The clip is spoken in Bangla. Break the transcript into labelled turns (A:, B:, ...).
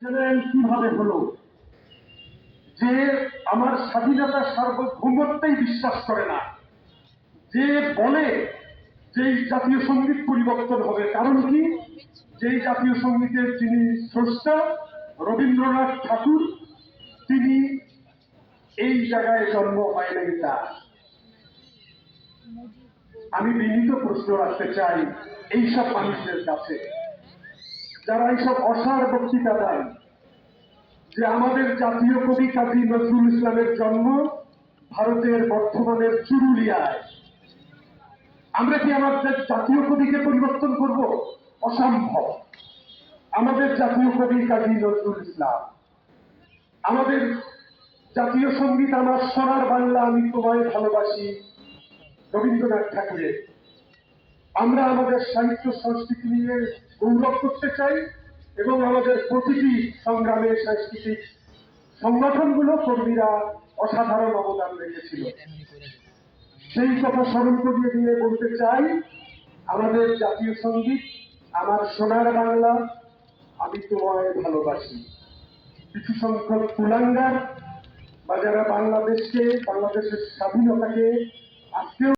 A: কীভাবে হলো? যে আমার স্বাধীনতা সার্বভৌমত্বেই বিশ্বাস করে না। যে বলে যে জাতীয় সংগীত পরিবর্তন হবে। কারণ কি? যেই জাতীয় সঙ্গীতের যিনি স্রষ্টা রবীন্দ্রনাথ ঠাকুর, তিনি এই জায়গায় জন্ম হয় নাই তার। আমি বিনীত প্রশ্ন রাখতে চাই, এইসব মানুষদের কাছে। যারা এইসব অসার বক্তৃতা দেন যে আমাদের জাতীয় কবি কাজী নজরুল ইসলামের জন্ম ভারতের বর্তমানের চুরুলিয়ায়। আমরা কি আমাদের জাতীয় কবিকে পরিবর্তন করব? অসম্ভব। আমাদের জাতীয় কবি কাজী নজরুল ইসলাম। আমাদের জাতীয় সংগীত আমার সোনার বাংলা, আমি তোমায় ভালোবাসি। রবীন্দ্রনাথ ঠাকুরের আমরা আমাদের সাহিত্য সংস্কৃতি নিয়ে গৌরব করতে চাই এবং আমাদের প্রতিটি সংগ্রামে সাংস্কৃতিক সংগঠনগুলো কর্মীরা অসাধারণ অবদান রেখেছিল। সেই কথা স্মরণ করিয়ে দিয়ে বলতে চাই, আমাদের জাতীয় সংগীত, আমার সোনার বাংলা, আমি তোমায় ভালোবাসি। কিছু সংখ্যক কুলাঙ্গার বা যারা বাংলাদেশকে, বাংলাদেশের স্বাধীনতাকে আজকেও